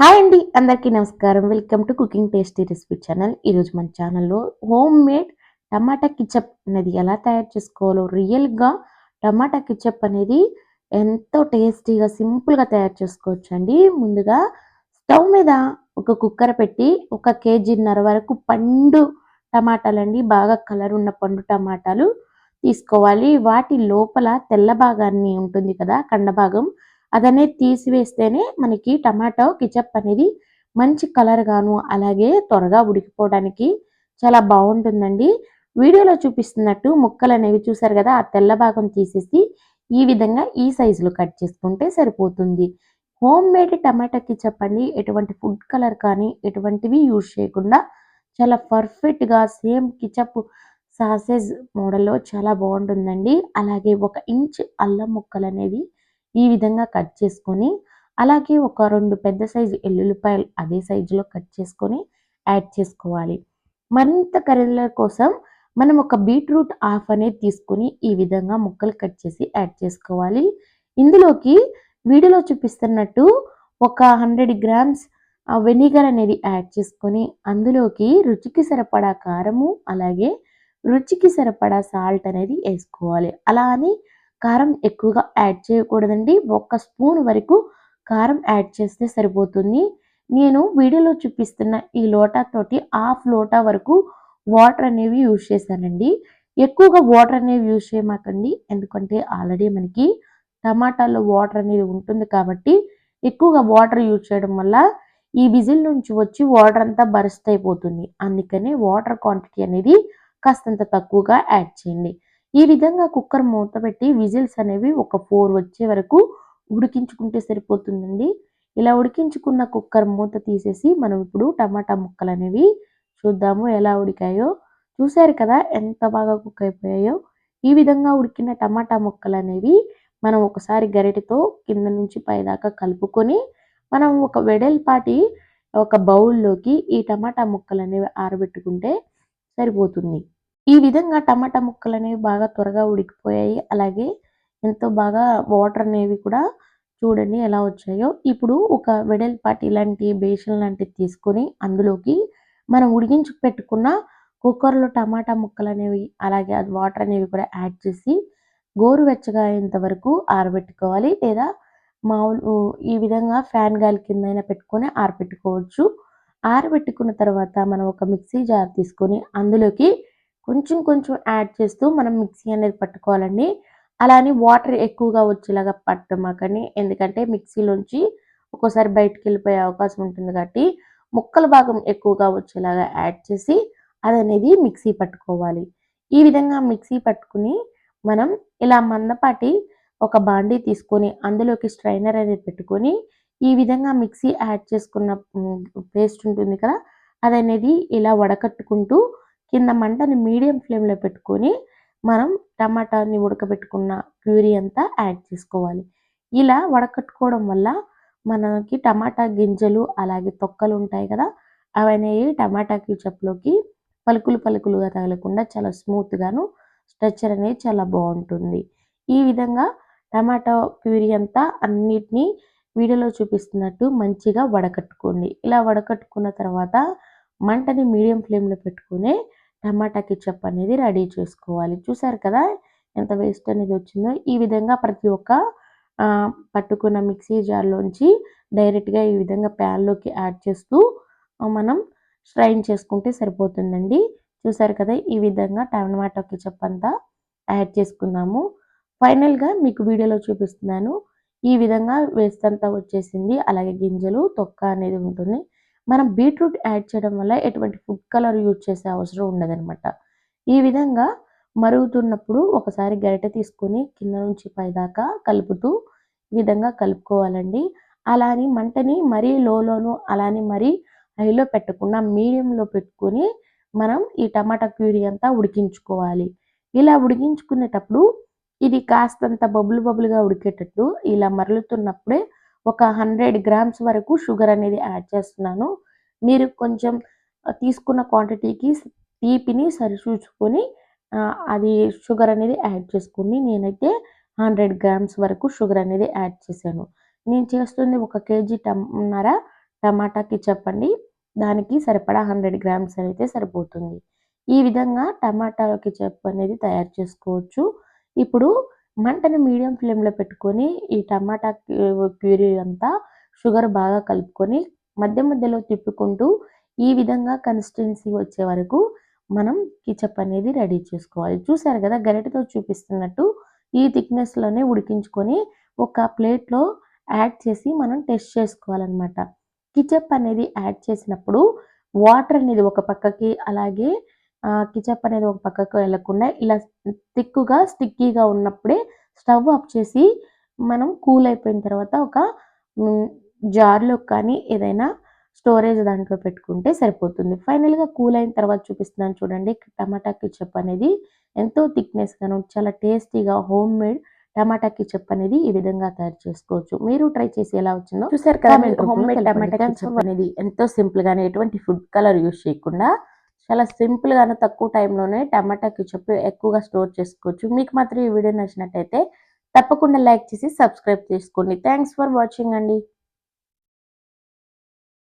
Hi అండి అందరికీ నమస్కారం. Welcome to cooking tasty recipe channel. ఈరోజు మన ఛానల్లో హోమ్ మేడ్ టమాటా కిచప్ అనేది ఎలా తయారు చేసుకోవాలో రియల్గా టమాటా కిచప్ అనేది ఎంతో టేస్టీగా సింపుల్గా తయారు చేసుకోవచ్చు అండి ముందుగా స్టవ్ మీద ఒక కుక్కర్ పెట్టి ఒక కేజీన్నర వరకు పండు టమాటాలండి. బాగా కలర్ ఉన్న పండు టమాటాలు తీసుకోవాలి. వాటి లోపల తెల్ల భాగాన్ని ఉంటుంది కదా కండ భాగం అదనేది తీసివేస్తేనే మనకి టమాటో కిచప్ అనేది మంచి కలర్ గాను అలాగే త్వరగా ఉడికిపోవడానికి చాలా బాగుంటుందండి. వీడియోలో చూపిస్తున్నట్టు ముక్కలు అనేవి చూసారు కదా ఆ తెల్ల భాగం తీసేసి ఈ విధంగా ఈ సైజులో కట్ చేసుకుంటే సరిపోతుంది. హోమ్ మేడ్ టమాటా కిచప్ అండి ఎటువంటి ఫుడ్ కలర్ కానీ ఎటువంటివి యూజ్ చేయకుండా చాలా పర్ఫెక్ట్గా సేమ్ కిచప్ సాసేజ్ మోడల్లో చాలా బాగుంటుందండి. అలాగే ఒక ఇంచ్ అల్లం ముక్కలు అనేది ఈ విధంగా కట్ చేసుకొని అలాగే ఒక రెండు పెద్ద సైజు ఎల్లుల్లిపాయలు అదే సైజులో కట్ చేసుకొని యాడ్ చేసుకోవాలి. మరింత కర్రీల కోసం మనం ఒక బీట్రూట్ హాఫ్ అనేది తీసుకొని ఈ విధంగా ముక్కలు కట్ చేసి యాడ్ చేసుకోవాలి. ఇందులోకి వీడియోలో చూపిస్తున్నట్టు ఒక హండ్రెడ్ గ్రామ్స్ వెనిగర్ అనేది యాడ్ చేసుకొని అందులోకి రుచికి సరిపడా కారము అలాగే రుచికి సరిపడా సాల్ట్ అనేది వేసుకోవాలి. అలా అని కారం ఎక్కువగా యాడ్ చేయకూడదండి. ఒక్క స్పూన్ వరకు కారం యాడ్ చేస్తే సరిపోతుంది. నేను వీడియోలో చూపిస్తున్న ఈ లోటాతోటి హాఫ్ లోటా వరకు వాటర్ అనేవి యూజ్ చేశానండి. ఎక్కువగా వాటర్ అనేవి యూజ్ చేయమాకండి. ఎందుకంటే ఆల్రెడీ మనకి టమాటాలో వాటర్ అనేది ఉంటుంది కాబట్టి ఎక్కువగా వాటర్ యూజ్ చేయడం వల్ల ఈ విజిల్ నుంచి వచ్చి వాటర్ అంతా బరస్ట్ అయిపోతుంది. అందుకని వాటర్ క్వాంటిటీ అనేది కాస్తంత తక్కువగా యాడ్ చేయండి. ఈ విధంగా కుక్కర్ మూత పెట్టి విజిల్స్ అనేవి ఒక ఫోర్ వచ్చే వరకు ఉడికించుకుంటే సరిపోతుందండి. ఇలా ఉడికించుకున్న కుక్కర్ మూత తీసేసి మనం ఇప్పుడు టమాటా ముక్కలు అనేవి చూద్దాము ఎలా ఉడికాయో. చూశారు కదా ఎంత బాగా కుక్ అయిపోయాయో. ఈ విధంగా ఉడికిన టమాటా ముక్కలు అనేవి మనం ఒకసారి గరిటెతో కింద నుంచి పైదాకా కలుపుకొని మనం ఒక వెడల్పాటి ఒక బౌల్లోకి ఈ టమాటా ముక్కలు అనేవి ఆరబెట్టుకుంటే సరిపోతుంది. ఈ విధంగా టమాటా ముక్కలు అనేవి బాగా త్వరగా ఉడికిపోయాయి. అలాగే ఎంతో బాగా వాటర్ అనేవి కూడా చూడండి ఎలా వచ్చాయో. ఇప్పుడు ఒక వెడల్పాటి ఇలాంటి బేషన్ లాంటివి తీసుకొని అందులోకి మనం ఉడికించి పెట్టుకున్న కుక్కర్లో టమాటా ముక్కలు అనేవి అలాగే అది వాటర్ అనేవి కూడా యాడ్ చేసి గోరువెచ్చగా అయ్యేంత వరకు ఆరబెట్టుకోవాలి. లేదా మామూలు ఈ విధంగా ఫ్యాన్ గాలి కింద అయినా పెట్టుకొని ఆరబెట్టుకోవచ్చు. ఆరబెట్టుకున్న తర్వాత మనం ఒక మిక్సీ జార్ తీసుకొని అందులోకి కొంచెం కొంచెం యాడ్ చేస్తూ మనం మిక్సీ అనేది పట్టుకోవాలండి. అలానే వాటర్ ఎక్కువగా వచ్చేలాగా పట్టమాకండి ఎందుకంటే మిక్సీలోంచి ఒక్కోసారి బయటకు వెళ్ళిపోయే అవకాశం ఉంటుంది కాబట్టి ముక్కల భాగం ఎక్కువగా వచ్చేలాగా యాడ్ చేసి అది అనేది మిక్సీ పట్టుకోవాలి. ఈ విధంగా మిక్సీ పట్టుకుని మనం ఇలా మందపాటి ఒక బాండీ తీసుకొని అందులోకి స్ట్రైనర్ అనేది పెట్టుకొని ఈ విధంగా మిక్సీ యాడ్ చేసుకున్న పేస్ట్ ఉంటుంది కదా అది అనేది ఇలా వడకట్టుకుంటూ కింద మంటని మీడియం ఫ్లేమ్లో పెట్టుకొని మనం టమాటాని ఉడకబెట్టుకున్న ప్యూరీ అంతా యాడ్ చేసుకోవాలి. ఇలా వడకట్టుకోవడం వల్ల మనకి టమాటా గింజలు అలాగే తొక్కలు ఉంటాయి కదా అవనేవి టమాటా క్యూచప్లోకి పలుకులు పలుకులుగా తగలకుండా చాలా స్మూత్గాను స్ట్రక్చర్ అనేది చాలా బాగుంటుంది. ఈ విధంగా టమాటా ప్యూరీ అంతా అన్నిటినీ వీడియోలో చూపిస్తున్నట్టు మంచిగా వడకట్టుకోండి. ఇలా వడకట్టుకున్న తర్వాత మంటని మీడియం ఫ్లేమ్లో పెట్టుకుని టమాటా కిచప్ అనేది రెడీ చేసుకోవాలి. చూసారు కదా ఎంత వేస్ట్ అనేది వచ్చిందో? ఈ విధంగా ప్రతి ఒక్క పట్టుకున్న మిక్సీ జార్లోంచి డైరెక్ట్గా ఈ విధంగా ప్యాన్లోకి యాడ్ చేస్తూ మనం స్ట్రైన్ చేసుకుంటే సరిపోతుందండి. చూసారు కదా ఈ విధంగా టమాటో కిచప్ అంతా యాడ్ చేసుకున్నాము. ఫైనల్గా మీకు వీడియోలో చూపిస్తున్నాను. ఈ విధంగా వేస్ట్ అంతా వచ్చేసింది. అలాగే గింజలు తొక్క అనేది ఉంటుంది. మనం బీట్రూట్ యాడ్ చేయడం వల్ల ఎటువంటి ఫుడ్ కలర్ యూజ్ చేసే అవసరం ఉండదనమాట ఈ విధంగా మరుగుతున్నప్పుడు ఒకసారి గరిటె తీసుకొని కింద నుంచి పైదాకా కలుపుతూ ఈ విధంగా కలుపుకోవాలండి. అలాని మంటని మరీ లోలోను అలానే మరీ హైలో పెట్టకుండా మీడియంలో పెట్టుకొని మనం ఈ టమాటా క్యూరీ అంతా ఉడికించుకోవాలి. ఇలా ఉడికించుకునేటప్పుడు ఇది కాస్తంత బబుల్ బబుల్గా ఉడికేటట్టు ఇలా మరలుతున్నప్పుడే ఒక హండ్రెడ్ గ్రామ్స్ వరకు షుగర్ అనేది యాడ్ చేస్తున్నాను. మీరు కొంచెం తీసుకున్న క్వాంటిటీకి తీపిని సరిచూచుకొని అది షుగర్ అనేది యాడ్ చేసుకుని నేనైతే హండ్రెడ్ గ్రామ్స్ వరకు షుగర్ అనేది యాడ్ చేశాను. నేను చేస్తుంది ఒక కేజీ టమ్న్నర టమాటాకి చెప్పండి దానికి సరిపడా హండ్రెడ్ గ్రామ్స్ అయితే సరిపోతుంది. ఈ విధంగా టమాటాకి చెప్పు అనేది తయారు చేసుకోవచ్చు. ఇప్పుడు మంటని మీడియం ఫ్లేమ్లో పెట్టుకొని ఈ టమాటా ప్యూరీ అంతా షుగర్ బాగా కలుపుకొని మధ్య మధ్యలో తిప్పుకుంటూ ఈ విధంగా కన్సిస్టెన్సీ వచ్చే వరకు మనం కిచప్ అనేది రెడీ చేసుకోవాలి. చూసారు కదా గరిటతో చూపిస్తున్నట్టు ఈ థిక్నెస్లోనే ఉడికించుకొని ఒక ప్లేట్లో యాడ్ చేసి మనం టెస్ట్ చేసుకోవాలన్నమాట. కిచప్ అనేది యాడ్ చేసినప్పుడు వాటర్ అనేది ఒక పక్కకి అలాగే కిచప్ అనేది ఒక పక్కకు వెళ్ళకుండా ఇలా థిక్గా స్టిక్కీగా ఉన్నప్పుడే స్టవ్ ఆఫ్ చేసి మనం కూల్ అయిపోయిన తర్వాత ఒక జార్లో కానీ ఏదైనా స్టోరేజ్ దాంట్లో పెట్టుకుంటే సరిపోతుంది. ఫైనల్గా కూల్ అయిన తర్వాత చూపిస్తున్నాను చూడండి టమాటా కిచప్ అనేది ఎంతో థిక్నెస్గాను చాలా టేస్టీగా హోమ్ మేడ్ టమాటా కిచప్ అనేది ఈ విధంగా తయారు చేసుకోవచ్చు. మీరు ట్రై చేసి ఎలా వచ్చిందో చూసారు కదా హోమ్ మేడ్ టమాటా కిచప్ అనేది ఎంతో సింపుల్ గానే ఎటువంటి ఫుడ్ కలర్ యూస్ చేయకుండా చాలా సింపుల్గానే తక్కువ టైంలోనే టమాటా కిచప్ ఎక్కువగా స్టోర్ చేసుకోవచ్చు. మీకు మాత్రం ఈ వీడియో నచ్చినట్టయితే తప్పకుండా లైక్ చేసి సబ్స్క్రైబ్ చేసుకోండి. థ్యాంక్స్ ఫర్ వాచింగ్ అండి.